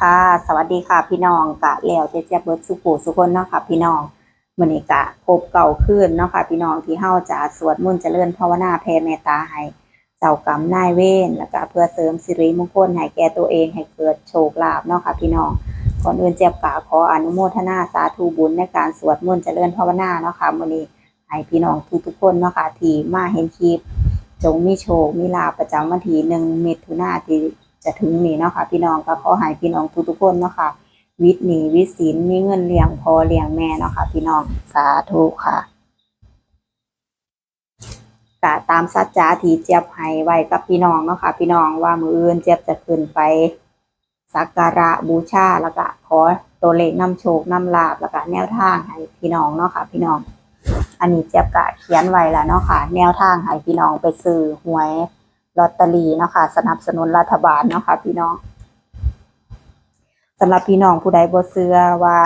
ค่ะ สวัสดีค่ะพี่น้องกะแล้วเจเจ๊เบิร์ดสุขุสุคนเนาะค่ะพี่น้องมื้อนี้กะพบเก่าขึ้นเนาะค่ะพี่น้องที่เฮาจะสวดมนต์เจริญภาวนาแผ่เมตตาให้เจ้ากรรมนายเวรแล้วก็เพื่อเสริมสิริมงคลให้แก่ตัวเองให้เกิดโชคลาภเนาะค่ะพี่น้องก่อนอื่นเจี๊ยบกะขออนุโมทนาสาธุบุญในการสวดมนต์เจริญภาวนาเนาะค่ะมื้อนี้ให้พี่น้องทุกๆคนเนาะค่ะที่มาเห็นคลิปจงมีโชคมีลาภประจำวันที่หนึ่งมิถุนาที่ จะถึงนี้เนาะค่ะพี่น้องก็ขอให้พี่น้องทุกๆคนเนาะค่ะวิทย์หนีวิศีลมีเงินเลี้ยงพอเลี้ยงแม่เนาะค่ะพี่น้องสาธุค่ะกะตามสัจจาทีเจี๊ยบให้ไว้กับพี่น้องเนาะค่ะพี่น้องว่ามืออื่นเจี๊ยบจะขึ้นไปสักการะบูชาแล้วก็ขอตัวเลขนำโชคนำลาบแล้วก็แนวทางให้พี่น้องเนาะค่ะพี่น้อง อันนี้เจี๊ยบกะเขียนไว้แล้วเนาะค่ะ แนวทางให้พี่น้องไปซื้อหวย ลอตเตอรี่เนาะค่ะสนับสนุนรัฐบาลเนาะค่ะพี่น้องสำหรับพี่น้องผู้ใดบ่เชื่อว่า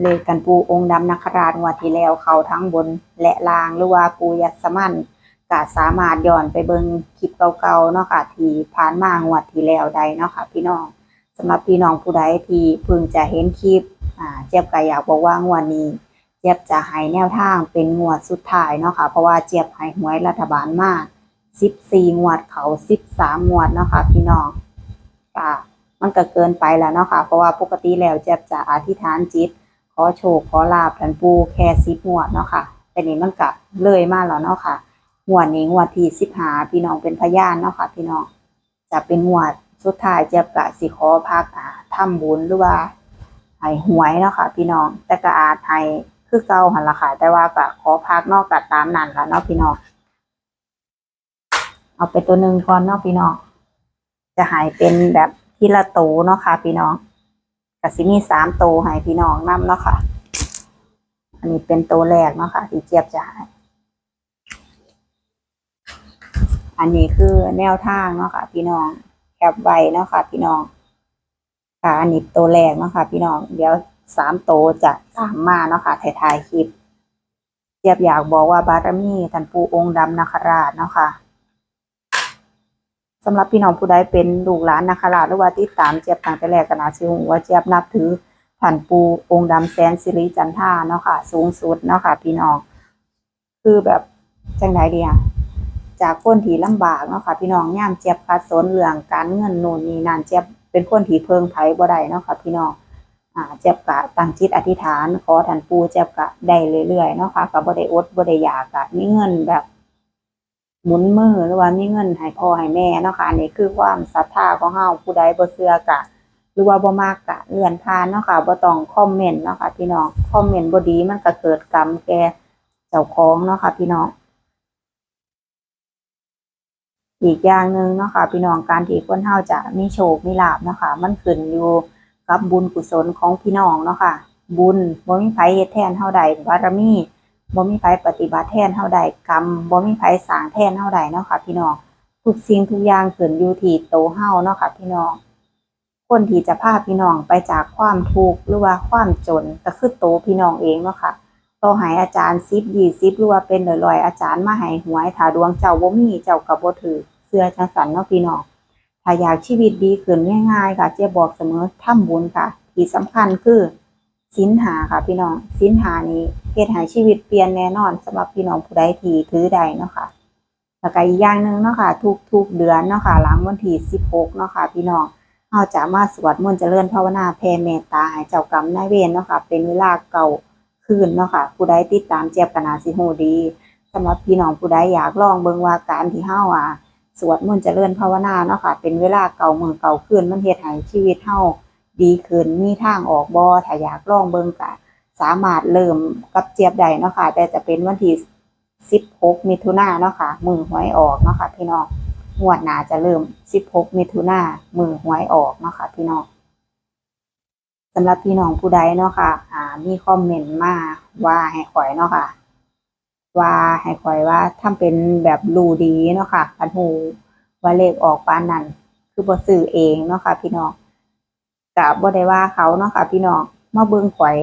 เลขกันปูองค์ดำนาคราชงวดที่แล้วเขาทั้งบนและล่างหรือว่าปูยัสมันก็สามารถย้อนไปเบิ่งคลิปเก่าๆเนาะค่ะที่ผ่านมางวดที่แล้วใดเนาะค่ะพี่น้องสำหรับพี่น้องผู้ใดที่เพิ่งจะเห็นคลิปอ่าเจี๊ยบก็อยากบอกว่างวดนี้เจี๊ยบจะให้แนวทางเป็นงวดสุดท้ายเนาะค่ะเพราะว่าเจี๊ยบให้หวยรัฐบาลมาก 14งวดเขา13งวดเนาะค่ะพี่น้องก็มันก็เกินไปแล้วเนาะค่ะเพราะว่าปกติแล้วเจี๊ยบจะอธิษฐานจิต ขอโชคขอลาบท่านปูแค่10งวดเนาะค่ะแต่นี้มันก็เลยมากแล้วเนาะค่ะงวดนี้งวดที่15พี่น้องเป็นพยานเนาะค่ะพี่น้องจะเป็นงวดสุดท้ายเจี๊ยบก็สิขอพักอ่าทำบุญหรือว่าให้หวยเนาะค่ะพี่น้องแต่ก็อาจให้คือเก่าหันละค่ะแต่ว่าก็ขอพักนอกกัตามนั้นละเนาะพี่น้อง เอาไปตัวหนึ่งก่อนเนาะพี่น้อง จะหายเป็นแบบทีละโตวเนาะค่ะ พี่น้องกสิมีสามโตวให้พี่น้องนํเนาะค่ะ อันนี้เป็นตัวแรกเนาะค่ะ ที่เจี๊ยบจะให้อันนี้คือแนวทางเนาะค่ะ พี่น้องแคปไว้เนาะค่ะ พี่น้องค่ะอันนี้ตัวแรกเนาะค่ะ พี่น้องเดี๋ยวสามโตวจะตามมาเนาะค่ะถ่ายๆคลิปเจี๊ยบอยากบอกว่าบารมีท่านปูองค์ดำนาคราชเนาะค่ะ สำหรับพี่น้องผู้ใดเป็นลูกหลานนาคราชหรือว่าติดตามเจี๊ยบตั้งแต่แรกกนาสิฮู้ว่าเจี๊ยบนับถือท่านปูองค์ดำแสนสิริจันท่าเนาะค่ะ สูงสุดเนาะค่ะ พี่น้องคือแบบจังไดดีอะจากคนที่ลำบากเนาะค่ะ พี่น้องย่ามเจี๊ยบขัดสนเรื่องการเงินโน่นนี่นั่นเจี๊ยบเป็นคนที่เพิงไผบ่ได้เนาะค่ะ พี่น้องอ่าเจ็บกะตั้งจิตอธิษฐานขอท่านปูเจ็บกะได้เรื่อยๆเนาะค่ะก็บ่ได้อดบ่ได้อยากกะมีเงินแบบ หมุนมือหรือว่ามีเงินให้พ่อให้แม่เนาะค่ะอันนี้คือความศรัทธาของเฮาผู้ใดบ่เชื่อกะ หรือว่าบ่มากกะเลื่อนผ่านเนาะค่ะบ่ต้องคอมเมนต์เนาะค่ะพี่น้องคอมเมนต์บ่ดีมันก็เกิดกรรมแก่เจ้าของเนาะค่ะพี่น้องอีกอย่างหนึ่งเนาะค่ะพี่น้องการที่คนเฮาจะมีโชคมีลาภเนาะค่ะมันขึ้นอยู่กับบุญกุศลของพี่น้องเนาะค่ะบุญบ่มีไผเฮ็ดแทนเฮาใดบารมี บ่มีไผปฏิบัติแทนเฮาใดกรรมบ่มีไผสร้างแทนเฮาใดเนาะค่ะ พี่น้องทุกสิ่งทุกอย่างขึ้นอยู่ที่โตเฮาเนาะค่ะ พี่น้อง คนที่จะพาพี่น้องไปจากความทุกข์หรือว่าความจนก็คือโตพี่น้องเองเนาะค่ะต่อให้อาจารย์10 20หรือว่าเป็นร้อยๆอาจารย์มาให้หวยถ้าดวงเจ้าบ่มีเจ้าก็บ่ถือเชื่อจังซั่นเนาะพี่น้องถ้าอยากชีวิตดีขึ้นง่ายๆค่ะ เจ๊บอกเสมอทำบุญค่ะ ที่สำคัญคือ สินหาค่ะพี่น้องสินหานี้เฮ็ดให้ชีวิตเปลี่ยนแน่นอนสำหรับพี่น้องผู้ใดที่ถือใดเนาะค่ะแล้วก็อีกอย่างหนึ่งเนาะค่ะทุกๆเดือนเนาะค่ะหลังวันที่16เนาะค่ะพี่น้องเฮาจะมาสวดมนต์เจริญภาวนาแผ่เมตตาให้เจ้ากรรมนายเวรเนาะค่ะเป็นเวลาเก่าคืนเนาะค่ะผู้ใดติดตามเจี๊ยบกนาสิฮู้ดีสำหรับพี่น้องผู้ใดอยากลองเบิ่งว่าการที่เฮาอะสวดมนต์เจริญภาวนาเนาะค่ะเป็นเวลาเก่ามือเก่าคืนมันเฮ็ดให้ชีวิตเฮา ดีขึ้นมีทางออกบ่ถ้าอยากลองเบิ่งก็สามารถเริ่มกับเจี๊ยบได้เนาะค่ะ แต่จะเป็นวันที่16มิถุนายนเนาะค่ะ มือหวยออกเนาะค่ะพี่น้องงวดหน้าจะเริ่ม16มิถุนายนมือหวยออกเนาะค่ะพี่น้องสำหรับพี่น้องผู้ใดเนาะค่ะ อ่า มีคอมเมนต์มาว่าให้ข่อยเนาะค่ะ ว่าให้คอยว่าทำเป็นแบบรูดีเนาะค่ะคันหูว่าเลขออกปานนั้น คือบ่ซื้อเองเนาะค่ะพี่น้อง ก็บ่ได้ว่าเขาเนาะค่ะ พี่น้องมาเบิ่งข่อย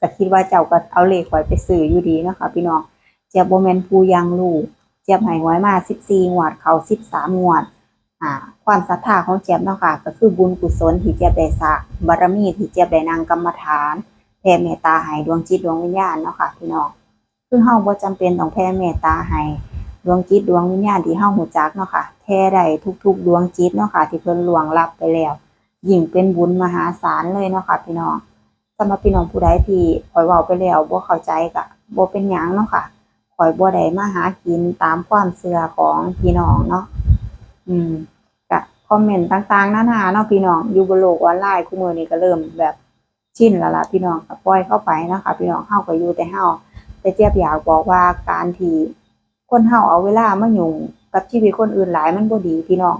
ก็คิดว่าเจ้าก็เอาเลขข่อยไปซื้ออยู่ดีเนาะค่ะ พี่น้องเจียบบ่แม่นผู้ยังรู้เจียบให้หวยมา14งวดเขา13งวดอ่าความศรัทธาของเจี๊ยบเนาะค่ะ ก็คือบุญกุศลที่เจี๊ยบได้สร้างบารมีที่เจี๊ยบได้นั่งกรรมฐานแผ่เมตตาให้ดวงจิตดวงวิญญาณเนาะค่ะ พี่น้องคือเฮาบ่จำเป็นต้องแผ่เมตตาให้ดวงจิตดวงวิญญาณที่เฮาหูจักเนาะค่ะแผ่ได้ทุก ๆ ดวงจิตเนาะค่ะ ที่เพิ่นลวงลับไปแล้ว ยิ่งเป็นบุญมหาศาลเลยเนาะค่ะพี่น้องสำหรับพี่น้องผู้ใดที่ขอยเว้าไปแล้วบ่เข้าใจก็บ่เป็นหยังเนาะค่ะขอยบ่ได้มาหากินตามความเชื่อของพี่น้องเนาะอืมก็คอมเมนต์ต่างๆนานาเนาะพี่น้องอยู่บนโลกออนไลน์คุมื้อนี้ก็เริ่มแบบชินแล้วล่ะพี่น้องก็ปล่อยเข้าไปเนาะค่ะพี่น้องเฮาก็อยู่แต่เฮาแต่เจี๊ยบอยากบอกว่าการที่คนเฮาเอาเวลามายุ่งกับชีวิตคนอื่นหลายมันบ่ดีพี่น้อง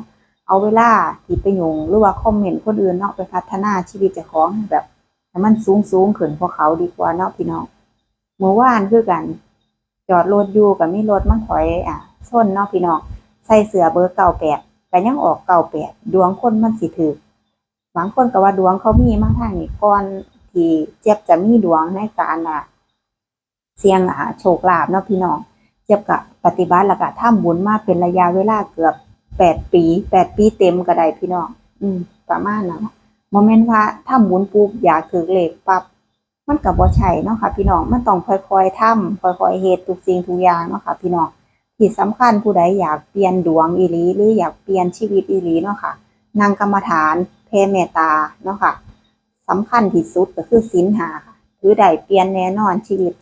เอาเวลาที่ไปยุ่งหรือว่าคอมเมนต์คนอื่นเนาะไปพัฒนาชีวิตเจ้าของแบบให้มันสูงสูงขึ้นกว่าเขาดีกว่าเนาะพี่น้องเมื่อวานคือกัน จอดรถอยู่กับมีรถมันถอยอะส้นเนาะพี่น้องใส่เสื้อเบอร์เก้าแปดก็ยังออกเก้าแปดดวงคนมันสิถือบางคนก็ว่าดวงเขามีมากทางนี้ก่อนที่เจ็บจะมีดวงในการอะเสี่ยงอะโชคลาภเนาะพี่น้องเจ็บกับปฏิบัติแล้วก็ทำบุญมาเป็นระยะเวลาเกือบ แปดปีแปดปีเต็มก็ได้พี่น้องอืม ประมาณนั้นโมเมนต์ว่าทำบุญปุ๊บอยากถือเลขปั๊บมันกับบ่ใช่เนาะค่ะ พี่น้องมันต้องค่อยๆทำค่อยๆเฮ็ดทุกสิ่งทุกอย่างเนาะค่ะพี่น้องที่สำคัญผู้ใดอยากเปลี่ยนดวงอีหลีหรืออยากเปลี่ยนชีวิตอีหลีเนาะค่ะนางกรรมฐานเพเมตตาเนาะค่ะสำคัญที่สุดก็คือศีลหาค่ะคือได้เปลี่ยนแน่นอนชีวิต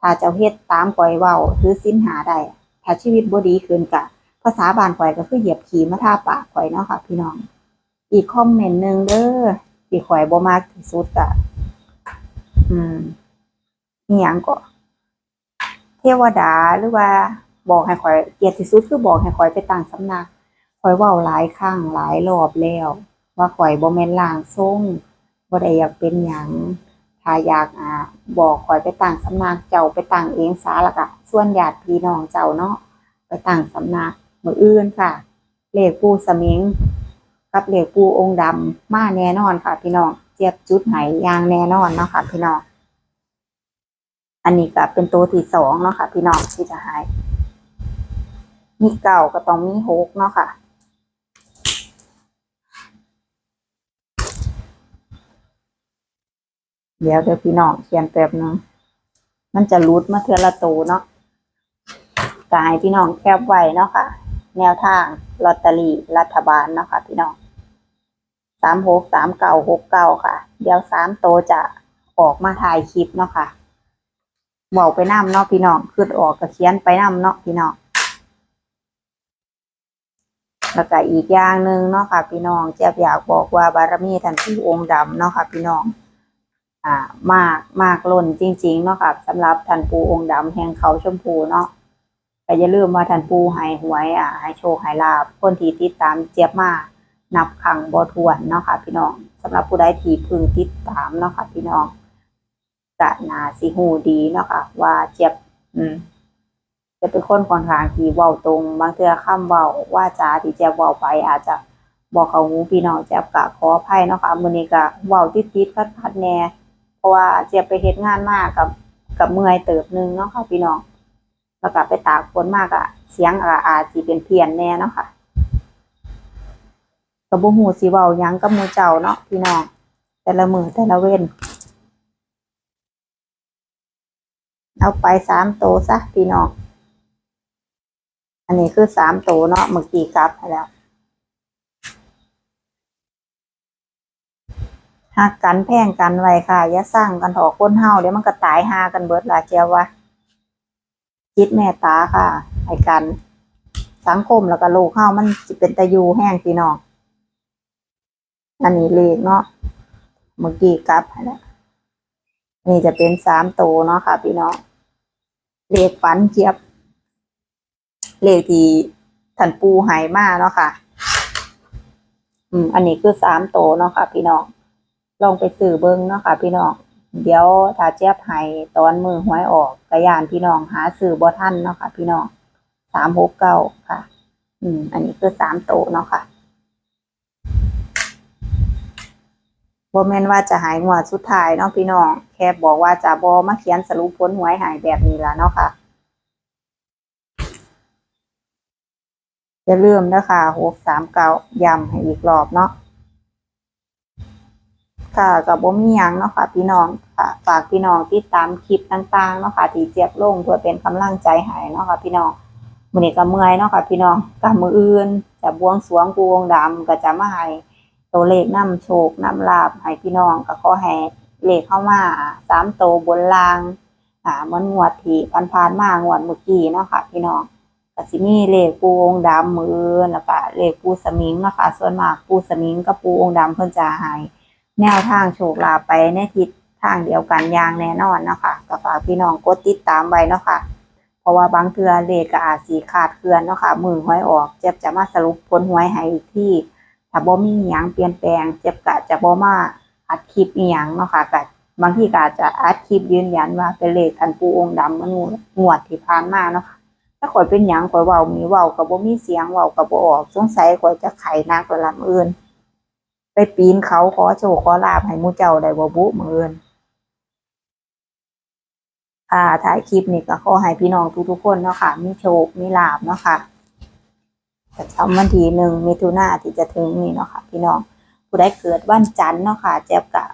ถ้าเจ้าเฮ็ดตามปล่อยเว้าคือศีลหาได้ถ้าชีวิตบ่ดีขึ้นกะ ภาษาบ้านข่อยก็คือเหยียบขี่มาท่าปากข่อยเนาะค่ะ พี่น้อง อีกคอมเมนต์หนึ่งเด้อที่ข่อยบ่มากที่สุดกะอืมอหยังก็ เทวดาหรือว่า บอกให้ข่อยเกลียดที่สุดคือบอกให้ข่อยไปตั้งสำนักข่อยเว้าหลายครั้งหลายรอบแล้ว ว่าข่อยบ่แม่นล่างทรงบ่ได้อยากเป็นหยังถ้าอยากอ่าบอกข่อยไปตั้งสำนักเจ้าไปตั้งเองซะล้วก็ส่วนญาติพี่น้องเจ้าเนาะไปตั้งสำนัก มืออื่นค่ะ เหลขปูสมิงกับเหลขปูองค์ดำมาแน่นอนค่ะ พี่น้องเจี๊ยบจุดไหอยางแน่นอนเนาะค่ะ พี่น้องอันนี้ก็เป็นตัวที่สองเนาะค่ะ พี่น้องที่จะใหายมีเก่าก็ต้องมีหกเนาะค่ะเดี๋ยวเดี๋ยวพี่น้องเขียนแป๊บนึงมันจะรูดมาเทือละตัวเนาะกายพี่น้องแคบไว้เนาะค่ะ แนวทางลอตเตอรี่รัฐบาลเนาะค่ะพี่น้องสามหกสามเก้าหกเก้าค่ะ เดี๋ยวสามโตจะออกมาถ่ายคลิปเนาะค่ะบอกไปนำเนาะพี่น้องขึ้นออกก็เขียนไปนำเนาะพี่น้องแล้วก็อีกอย่างหนึ่งเนาะค่ะพี่น้องเจี๊ยบอยากบอกว่าบารมีท่านผู้องค์ดำเนาะค่ะพี่น้อง อ่ามากมากล้นจริงๆเนาะค่ะสำหรับท่านปูองค์ดำแห่งเขาชมพูเนาะ ก็อย่าลืมว่าท่านปู่ให้หวยอ่าให้โชคให้ลาบคนที่ติดตามเจี๊ยบมานับครั้งบ่ถ้วนเนาะค่ะพี่น้องสำหรับผู้ใดที่พึงติดตามเนาะค่ะพี่น้องกะนาสิฮูดีเนาะค่ะว่าเจี๊ยบอืมจะเป็นคนค่อนข้างที่เว้าตรงบางเทื่อคำเว้าว่าจาที่เจี๊ยบเว้าไปอาจจะบอกเขาหูพี่น้องเจี๊ยบกะขออภัยเนาะค่ะมื้อนี้ก็เว้าติดๆขัดๆแหน่เพราะว่าเจี๊ยบไปเฮ็ดงานมากกับกับเมื่อยเติบหนึงเนาะค่ะพี่น้อง แล้วก็ไปตากฝนมากอะเสียงอะอาจสิเป็นเพียนแน่เนาะค่ะก็บ่ฮู้สิเวายังกับมูเจ้าเนาะพี่น้อง แต่ละมือแต่ละเว้น เอาไปสามโตซะพี่น้อง อันนี้คือสามโตเนาะเมื่อกี้กลับแล้วหักกันแพงกันไว้ค่ะ อย่าสร้างกันถอกคนเฮาเดี๋ยวมันก็ตายหากันเบิดละเจียวว่า จิตเมตตาค่ะให้กันสังคมแล้วก็โลกเฮามันสิเป็นตะยูแห้งพี่น้องอันนี้เลขเนาะเมื่อกี้กลับให้แล้วนี่จะเป็นสามโตเนาะค่ะ พี่น้องเลขฝันเจี๊ยบ เลขที่ท่านปูหายมาเนาะค่ะ อืม อันนี้คือสามโตเนาะค่ะ พี่น้องลองไปสื่อเบิ้งเนาะค่ะ พี่น้อง เดี๋ยวถ้าเจี๊ยบให้ตอนมือหวยออกกระยานพี่น้องหาสื่อบ่ท่านเนาะค่ะ พี่น้องสามหกเก้าค่ะ อืม อันนี้คือสามโตเนาะค่ะบ่แม่นว่าจะหายงวดสุดท้ายเนาะพี่น้อง แค่บอกว่าจะบอมาเขียนสรุปผลหวยหายแบบนี้ละเนาะค่ะอย่าลืมนะคะหกสามเก้าย้ำให้อีกรอบเนาะ ค่ะกับบ่มีหยังเนาะค่ะพี่น้องค่ะฝากพี่น้องติดตามคลิปต่างๆเนาะค่ะที่เจี๊ยบลงเพื่อเป็นกำลังใจให้เนาะค่ะพี่น้องมื้อนี้ก็เมื่อยเนาะค่ะพี่น้องกับมืออื่นจะบวงสรวงปูองค์ดำก็จะมาให้ตัวเลขนำโชคนำลาบให้พี่น้องก็ขอให้เลขเข้ามาสามโตบนล่างอ่ามันงวดที่ผ่านๆมางวดเมื่อกี้เนาะค่ะพี่น้องก็สิมีเลขปูองค์ดำมือแล้วก็เลขปูสมิงเนาะค่ะส่วนมากปูสมิงกับปูองค์ดำเพิ่นจะใหาย แนวทางโชคลาภไปในทิศทางเดียวกันอย่างแน่นอนเนาะค่ะก็ฝากพี่น้องกดติดตามไว้เนาะค่ะ เพราะว่าบางเทื่อเลขก็อาจสิขาดเคลื่อนเนาะค่ะมือหวยออก เจ็บจะมาสรุปผลหวยให้อีกที่ถ้าบ่มีหยังเปลี่ยนแปลง เจ็บก็จะบ่มาอัดคลิปอีหยังเนาะค่ะก็บางทีก็อาจจะอัดคลิปยืนยันว่าเป็นเลขอันปูองค์ดำมันงวดที่ผ่านมาเนาะค่ะถ้าข่อยเป็นหยังข่อยเว้ามีเว้ากับบ่มีเสียงเว้ากับบ่ออกสงสัยข่อยจะไข่นักกว่าลำอื่น ปปีนเขาขอโชคขอลาบให้มูเจ้าได้บ่บุมื้ออื่นอ่าถ่ายคลิปนี้ก็ขอให้พี่น้องทุกๆคนเนาะค่ะ มีโชค มีลาบเนาะค่ะประจำวันที่หนึ่งมิถุนาที่จะถึงนี้เนาะค่ะ พี่น้องผู้ใดเกิดวันจันทร์เนาะค่ะเจ็บกะ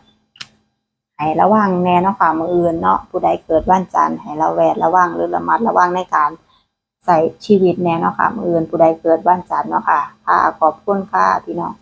ให้ระวังแน่เนาะค่ะมืออื่นเนาะผู้ใดเกิดวันจันทร์ให้ระแวดระวังหรือระมัดระวังในการใส่ชีวิตแน่เนาะค่ะมืออื่นผู้ใดเกิดวันจันทร์เนาะค่ะค่ะขอบคุณค่ะพี่น้อง